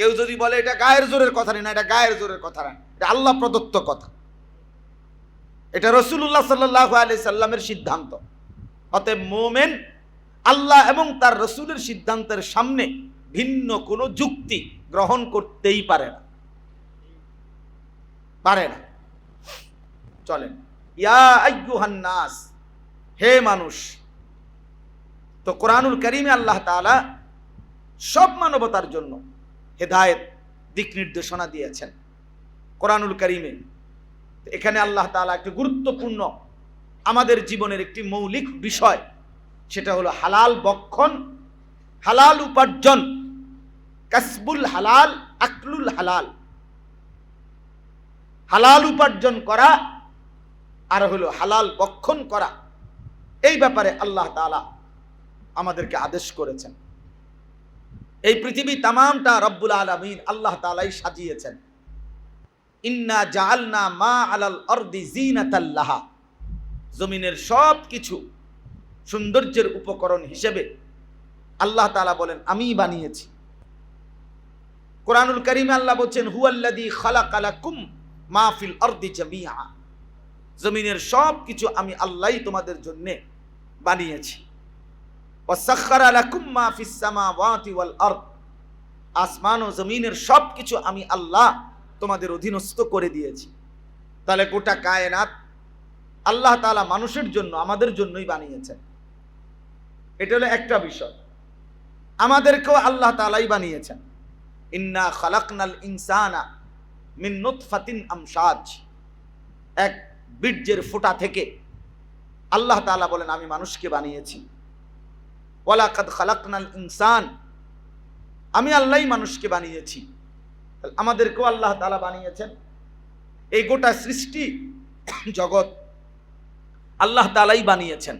কেউ যদি বলে এটা গায়ের জোরের কথা নেই না, এটা গায়ের জোরের কথা না এটা আল্লাহ প্রদত্ত কথা। এটা রসুল্লাহ সাল্লাহ আলি সাল্লামের সিদ্ধান্ত। অতএব মোমেন আল্লাহ এবং তার রসুলের সিদ্ধান্তের সামনে ভিন্ন কোনো যুক্তি গ্রহণ করতেই পারে না। পারে না। চলেন। নাস, হে মানুষ, তো কোরআনুল করিমে আল্লাহ তাআলা সব মানবতার জন্য হেদায়েত, দিক নির্দেশনা দিয়েছেন কোরআনুল করিমে। এখানে আল্লাহ তাআলা একটি গুরুত্বপূর্ণ আমাদের জীবনের একটি মৌলিক বিষয়, সেটা হলো হালাল বক্ষণ, হালাল উপার্জন, কাসবুল হালাল, আকলুল হালাল। হালাল উপার্জন করা আর হলো হালাল বক্ষণ করা, এই ব্যাপারে আল্লাহ তাআলা আমাদেরকে আদেশ করেছেন। এই পৃথিবী তামামটা রব্বুল আলমিন আল্লাহ তালাই সাজিয়েছেন। ইন্না জাআলনা মা আলাল অর্দি জিনাতাল্লাহা জমিনের সব কিছু সৌন্দর্যের উপকরণ হিসেবে আল্লাহ তাআলা বলেন, আমি বানিয়েছি। কোরআনুল করিমে আল্লাহ বলছেন হুয়াল্লাদি মা ফিল অর্দি জামিআ। জমিনের সব কিছু আমি আল্লাহই তোমাদের জন্যে বানিয়েছি। আসমান ও জমিনের সব কিছু আমি আল্লাহ তোমাদের অধীনস্থ করে দিয়েছি। তাহলে গোটা কায়নাত আল্লাহ তালা মানুষের জন্য, আমাদের জন্যই বানিয়েছেন। এটা হলো একটা বিষয়। আমাদেরকেও আল্লাহ তাআলাই বানিয়েছেন। ইন্না খালাকনাল ইনসানা মিন নুতফাতিন আমশাজ। এক বীর্যের ফোঁটা থেকে আল্লাহ তালা বলেন, আমি মানুষকে বানিয়েছি। ওয়ালাকাদ খালাকনাল ইনসান। আমি আল্লাহই মানুষকে বানিয়েছি। আমাদেরকেও আল্লাহ তাআলা বানিয়েছেন। এই গোটা সৃষ্টি জগৎ আল্লাহ তাআলাই বানিয়েছেন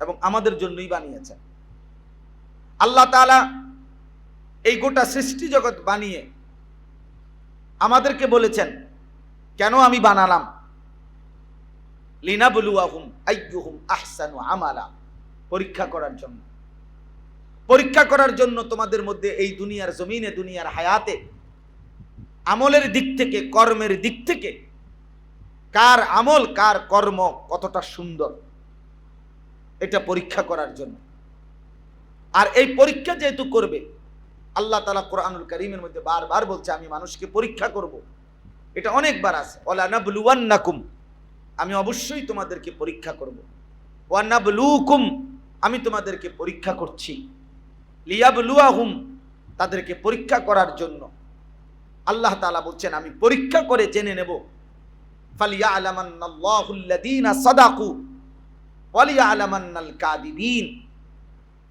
এবং আমাদের জন্যই বানিয়েছেন। আল্লাহ তাআলা এই গোটা সৃষ্টি জগৎ বানিয়ে আমাদেরকে বলেছেন, কেন আমি বানালাম? লিনাবলুয়াহুম আইয়ুহুম আহসানু আমালা পরীক্ষা করার জন্য। পরীক্ষা করার জন্য তোমাদের মধ্যে এই দুনিয়ার জমিনে, দুনিয়ার হায়াতে, আমলের দিক থেকে, কর্মের দিক থেকে, কার আমল, কার কর্ম কতটা সুন্দর, এটা পরীক্ষা করার জন্য। আর এই পরীক্ষা যেহেতু করবে, আল্লাহ তালা কোরআনুল করিমের মধ্যে বারবার বলছে, আমি মানুষকে পরীক্ষা করব। এটা অনেকবার আছে। ওলানাবলুয়ান্নাকুম আমি অবশ্যই তোমাদেরকে পরীক্ষা করব। আমি তোমাদেরকে পরীক্ষা করছি। লিয়াবলুয়াহুম, তাদেরকে পরীক্ষা করার জন্য। আল্লাহ তালা বলছেন, আমি পরীক্ষা করে জেনে নেব। ফালিয়া আলামান্নাল্লাহুল্লাযীনা সাদাকু ওয়ালিয়া আলামান্নাল কাদিবিন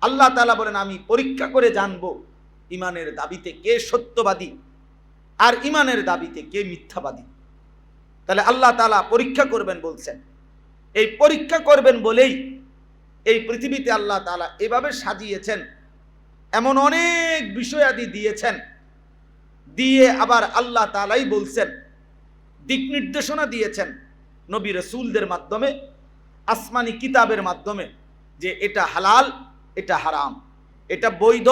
আল্লাহ তালা বলেন, আমি পরীক্ষা করে জানব ইমানের দাবিতে কে সত্যবাদী আর ইমানের দাবিতে কে মিথ্যাবাদী। তাহলে আল্লাহ তালা পরীক্ষা করবেন বলছেন। এই পরীক্ষা করবেন বলেই এই পৃথিবীতে আল্লাহ তাআলা এভাবে সাজিয়েছেন এমন অনেক বিষয়াদি দিয়েছেন। দিয়ে আবার আল্লাহ তালাই বলছেন, দিক নির্দেশনা দিয়েছেন নবী রসুলদের মাধ্যমে, আসমানি কিতাবের মাধ্যমে, যে এটা হালাল, এটা হারাম, এটা বৈধ,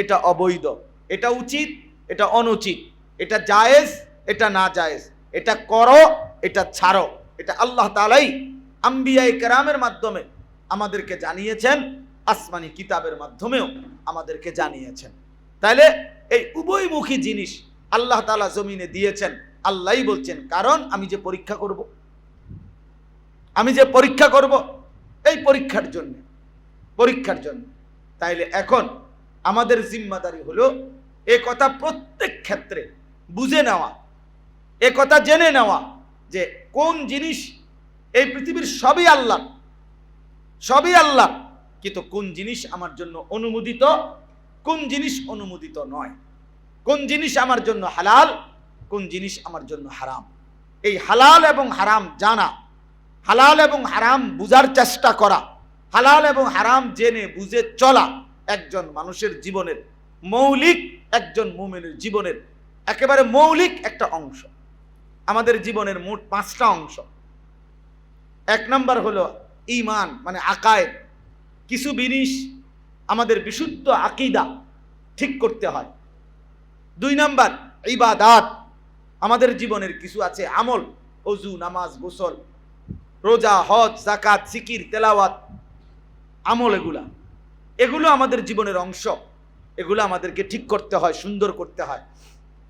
এটা অবৈধ, এটা উচিত, এটা অনুচিত, এটা জায়েজ, এটা না জায়েজ, এটা করো, এটা ছাড়ো। এটা আল্লাহ তালাই আম্বিয়াই কেরামের মাধ্যমে আমাদেরকে জানিয়েছেন। আসমানি কিতাবের মাধ্যমেও আমাদেরকে জানিয়েছেন। তাহলে এই উভয়মুখী জিনিস আল্লাহ তালা জমিনে দিয়েছেন, আল্লাহই বলছেন, কারণ আমি যে পরীক্ষা করব, আমি যে পরীক্ষা করব, এই পরীক্ষার জন্য পরীক্ষার জন্য। তাইলে এখন আমাদের জিম্মাদারি হলো এ কথা প্রত্যেক ক্ষেত্রে বুঝে নেওয়া, এ কথা জেনে নেওয়া যে কোন জিনিস এই পৃথিবীর সবই আল্লাহ সবই আল্লাহ কিন্তু কোন জিনিস আমার জন্য অনুমোদিত, কোন জিনিস অনুমোদিত নয়। কোন জিনিস আমার জন্য হালাল, কোন জিনিস আমার জন্য হারাম। এই হালাল এবং হারাম জানা, হালাল এবং হারাম বুঝার চেষ্টা করা, হালাল এবং হারাম জেনে বুঝে চলা একজন মানুষের জীবনের মৌলিক, একজন মুমিনের জীবনের একেবারে মৌলিক একটা অংশ। আমাদের জীবনের মোট পাঁচটা অংশ। এক নম্বর হলো ইমান মানে আকায়েদ। কিছু জিনিস আমাদের বিশুদ্ধ আকিদা ঠিক করতে হয়। দুই নাম্বার, ইবাদাত। আমাদের জীবনের কিছু আছে, আমল, অজু, নামাজ, গোসল, রোজা, হজ জাকাত সিকির তেলাওয়াত, আমল এগুলা। এগুলো আমাদের জীবনের অংশ। এগুলো আমাদেরকে ঠিক করতে হয়, সুন্দর করতে হয়।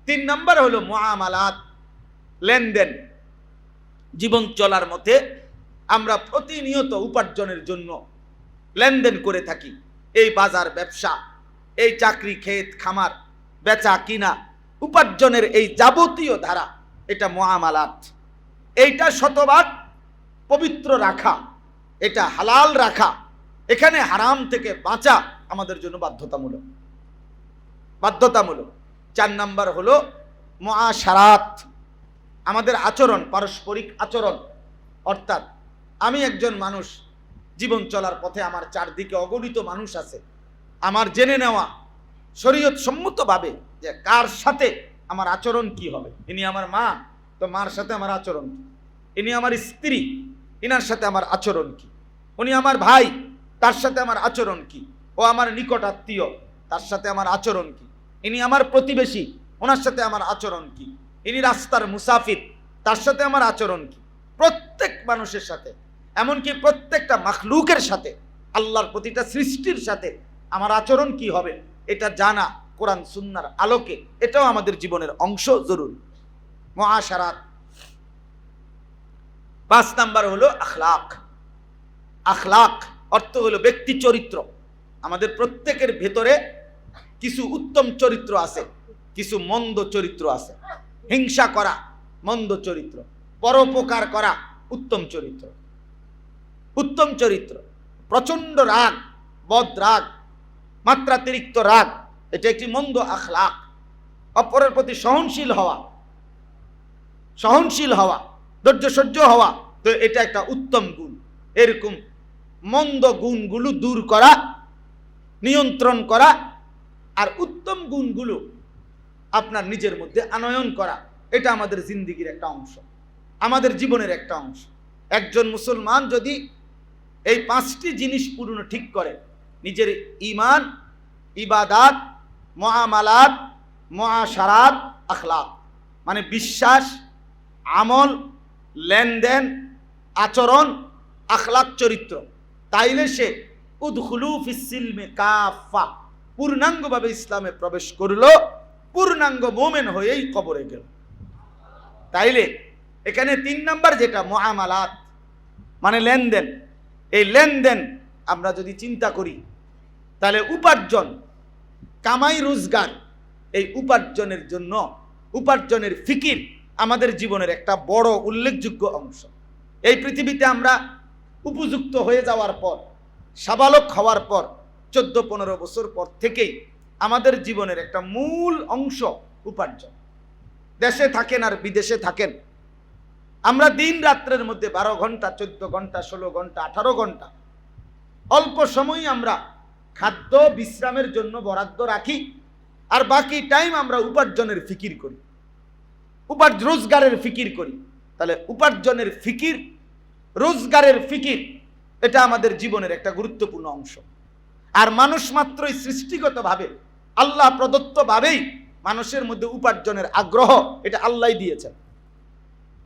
তিন নাম্বার হলো মহামালাত লেনদেন। জীবন চলার মধ্যে আমরা প্রতিনিয়ত উপার্জনের জন্য লেনদেন করে থাকি। এই বাজার ব্যবসা, এই চাকরি, ক্ষেত, খামার, বেচা, কিনা, উপার্জনের এই যাবতীয় ধারা, এটা মহামালাত। এইটা শতভাগ পবিত্র রাখা, এটা হালাল রাখা, এখানে হারাম থেকে বাঁচা আমাদের জন্য বাধ্যতামূলক। বাধ্যতামূলক। চার নাম্বার হলো মহাসারাত। আমাদের আচরণ, পারস্পরিক আচরণ। অর্থাৎ আমি একজন মানুষ জীবন চলার পথে আমার চারদিকে অগণিত মানুষ আছে। আমার জেনে নেওয়া শরীয়ত সম্মতভাবে যে কার সাথে আমার আচরণ কি হবে? ইনি আমার মা, তো মার সাথে আমার আচরণ কি? ইনি আমার স্ত্রী, ইনার সাথে আমার আচরণ কি? উনি আমার ভাই, তার সাথে আমার আচরণ কি? ও আমার নিকট আত্মীয়, তার সাথে আমার আচরণ কি? ইনি আমার প্রতিবেশী, ওনার সাথে আমার আচরণ কি? ইনি রাস্তার মুসাফির, তার সাথে আমার আচরণ কি? প্রত্যেক মানুষের সাথে এমনকি প্রত্যেকটা মাখলুকের সাথে, আল্লাহর প্রতিটা সৃষ্টির সাথে আমার আচরণ কি হবে, এটা জানা কোরআন সুন্নার আলোকে। এটাও আমাদের জীবনের অংশ জরুরি। মহাসারাত। পাঁচ নাম্বার হলো আখলাক। আখলাক অর্থ হলো ব্যক্তি চরিত্র। আমাদের প্রত্যেকের ভেতরে কিছু উত্তম চরিত্র আছে, কিছু মন্দ চরিত্র আছে। হিংসা করা, মন্দ চরিত্র। পরোপকার করা, উত্তম চরিত্র। উত্তম চরিত্র প্রচণ্ড রাগ, বদ রাগ, মাত্রাতিরিক্ত রাগ, এটা একটি মন্দ আখলাক, অপরের প্রতি সহনশীল হওয়া সহনশীল হওয়া ধৈর্য সহ্য হওয়া, তো এটা একটা উত্তম গুণ। এরকম মন্দ গুণগুলো দূর করা, নিয়ন্ত্রণ করা, আর উত্তম গুণগুলো আপনার নিজের মধ্যে আনয়ন করা, এটা আমাদের জিন্দিগির একটা অংশ, আমাদের জীবনের একটা অংশ। একজন মুসলমান যদি এই পাঁচটি জিনিস পূর্ণ ঠিক করে। নিজের ইমান ইবাদাত, মহামালাত মহাসারাত আখলাক। মানে বিশ্বাস, আমল, লেনদেন, আচরণ, আখলাক, চরিত্র। তাইলে সে উদখুলু ফিসিলমে কাফা পূর্ণাঙ্গভাবে ইসলামে প্রবেশ করল, পূর্ণাঙ্গ মোমেন হয়েই কবরে গেল। তাইলে এখানে তিন নাম্বার যেটা, মহামালাত মানে লেনদেন। এই লেনদেন আমরা যদি চিন্তা করি, তাহলে উপার্জন, কামাই রোজগার, এই উপার্জনের জন্য উপার্জনের ফিকির আমাদের জীবনের একটা বড় উল্লেখযোগ্য অংশ। এই পৃথিবীতে আমরা উপযুক্ত হয়ে যাওয়ার পর, সাবালক হওয়ার পর, চোদ্দ পনেরো বছর পর থেকেই আমাদের জীবনের একটা মূল অংশ উপার্জন। দেশে থাকেন আর বিদেশে থাকেন আমরা দিন রাত্রের মধ্যে বারো ঘণ্টা, চোদ্দ ঘণ্টা, ষোলো ঘণ্টা, আঠারো ঘণ্টা অল্প সময় আমরা খাদ্য বিশ্রামের জন্য বরাদ্দ রাখি আর বাকি টাইম আমরা উপার্জনের ফিকির করি। উপার্জ, রোজগারের ফিকির করি। তাহলে উপার্জনের ফিকির, রোজগারের ফিকির, এটা আমাদের জীবনের একটা গুরুত্বপূর্ণ অংশ। আর মানুষ মাত্রই সৃষ্টিগতভাবে, আল্লাহ প্রদত্তভাবেই মানুষের মধ্যে উপার্জনের আগ্রহ, এটা আল্লাহ দিয়েছেন।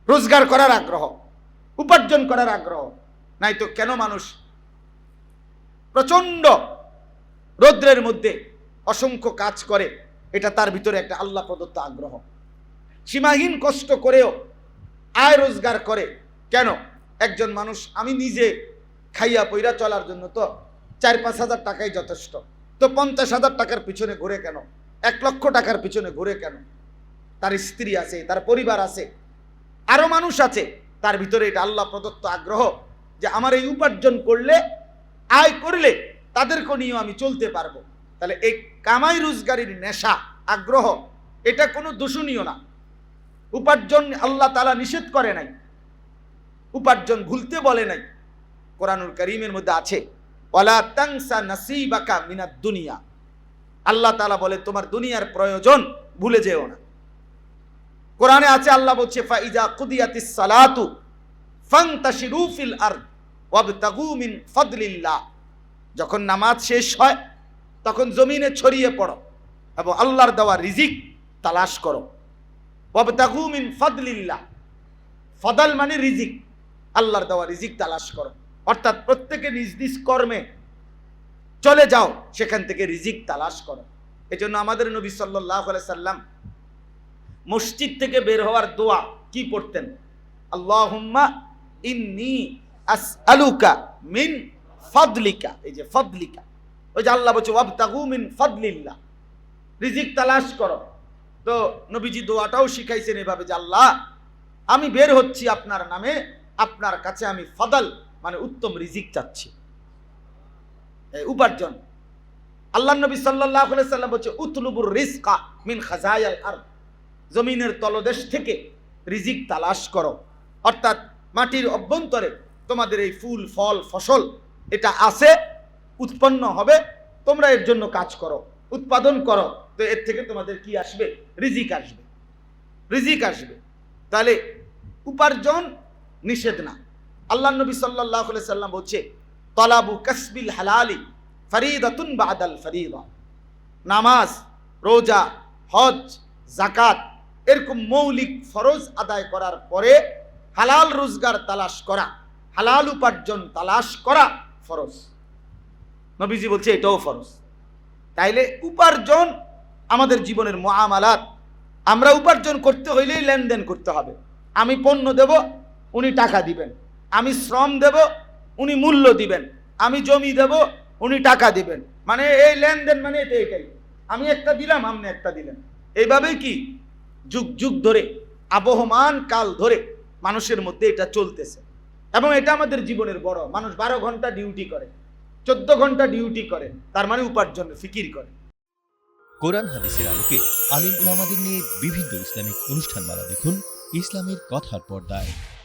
রোজগার করার আগ্রহ, উপার্জন করার আগ্রহ। নাই তো কেন মানুষ প্রচণ্ড রৌদ্রের মধ্যে অসংখ্য কাজ করে, এটা তার ভিতরে একটা আল্লাহ প্রদত্ত আগ্রহ। সীমাহীন কষ্ট করেও আয় রোজগার করে। কেন? একজন মানুষ, আমি নিজে খাইয়া পইরা চলার জন্য তো চার পাঁচ হাজার টাকাই যথেষ্ট। তো পঞ্চাশ হাজার টাকার পিছনে ঘুরে কেন? এক লক্ষ টাকার পিছনে ঘুরে কেন? তার স্ত্রী আছে, তার পরিবার আছে আরও মানুষ আছে, তার ভিতরে এটা আল্লাহ প্রদত্ত আগ্রহ যে আমার এই উপার্জন করলে, আয় করলে তাদেরকে নিয়েও আমি চলতে পারব। তাহলে এই কামাই রোজগারির নেশা, আগ্রহ, এটা কোনো দূষণীয় না। উপার্জন আল্লাহ তালা নিষেধ করে নাই। উপার্জন ভুলতে বলে নাই। কোরআনুল করিমের মধ্যে আছে, ওয়ালা তাংসা নাসিবাকা মিনাদ দুনিয়া। আল্লাহ তালা বলে, তোমার দুনিয়ার প্রয়োজন ভুলে যেও না। কোরআনে আছে, আল্লাহ বলছে, ফাইজা কুদিয়াতিস সালাতু ফান্তাশিরু ফিল আরদ ওয়াবতাগু মিন ফাদলিল্লাহ। যখন নামাজ শেষ হয়, তখন জমিনে ছড়িয়ে পড়ো এবং আল্লাহর দেওয়া রিজিক তালাশ করো। ওয়াবতাগু মিন ফাদলিল্লাহ। ফদল মানে রিজিক, আল্লাহর দেওয়া রিজিক তালাশ করো। অর্থাৎ প্রত্যেকে নিজ নিজ কর্মে চলে যাও, সেখান থেকে রিজিক তালাশ করো। এজন্য আমাদের নবী সাল্লাহ সাল্লাম মসজিদ থেকে বের হওয়ার দোয়া কি পড়তেন? আল্লাহুম্মা ইন্নি আসআলুকা মিন ফাদলিকা। এই যে ফাদলিকা। ওই যে আল্লাহ বলছে, ওয়াবতাগু মিন ফাদলিল্লাহ। রিজিক তালাশ করো। তো নবীজি দোয়াটাও শিখাইছেন এভাবে যে, আল্লাহ, আমি বের হচ্ছি আপনার নামে, আপনার কাছে আমি ফাদল মানে উত্তম রিজিক চাচ্ছি। উপার্জন। আল্লাহ নবী সাল্লাহ সাল্লাম বলছে, উতলুবুর রিজকা মিন খাজায়াল আর জমিনের তলদেশ থেকে রিজিক তালাশ করো। অর্থাৎ মাটির অভ্যন্তরে তোমাদের এই ফুল, ফল, ফসল এটা আছে, উৎপন্ন হবে, তোমরা এর জন্য কাজ করো, উৎপাদন করো। তো এর থেকে তোমাদের কি আসবে? রিজিক আসবে। রিজিক আসবে। তাহলে উপার্জন নিষেধ না। আল্লাহ নবী সাল্লাহ সাল্লাম বলছে, তলাবু কাসবিল হালালি ফরিদাতুন বাদাল ফরিদা। নামাজ, রোজা, হজ জাকাত এরকম মৌলিক ফরজ আদায় করার পরে হালাল রোজগার তালাশ করা, হালাল উপার্জন তালাশ করা ফরজ। নবীজি বলছে এটাও ফরজ। তাইলে উপার্জন আমাদের জীবনের মহামালাত। আমরা উপার্জন করতে হইলেই লেনদেন করতে হবে। আমি পণ্য দেব, উনি টাকা দিবেন। আমি শ্রম দেব, উনি মূল্য দিবেন। আমি জমি দেব, উনি টাকা দিবেন। মানে এই লেনদেন মানে এটা এটাই। আমি একটা দিলাম আপনি একটা দিলেন। এইভাবেই কি? যুগ যুগ ধরে, আবহমান কাল ধরে মানুষের মধ্যে এটা চলতেছে। এবং এটা আমাদের জীবনের বড়। মানুষ বারো ঘণ্টা ডিউটি করে, চোদ্দ ঘণ্টা ডিউটি করে, তার মানে উপার্জন, ফিকির করে। কোরআন হাদিসের আলোকে আলিম ইলামাদের নিয়ে বিভিন্ন ইসলামিক অনুষ্ঠানমালা দেখুন, ইসলামের কথার পর্দায়।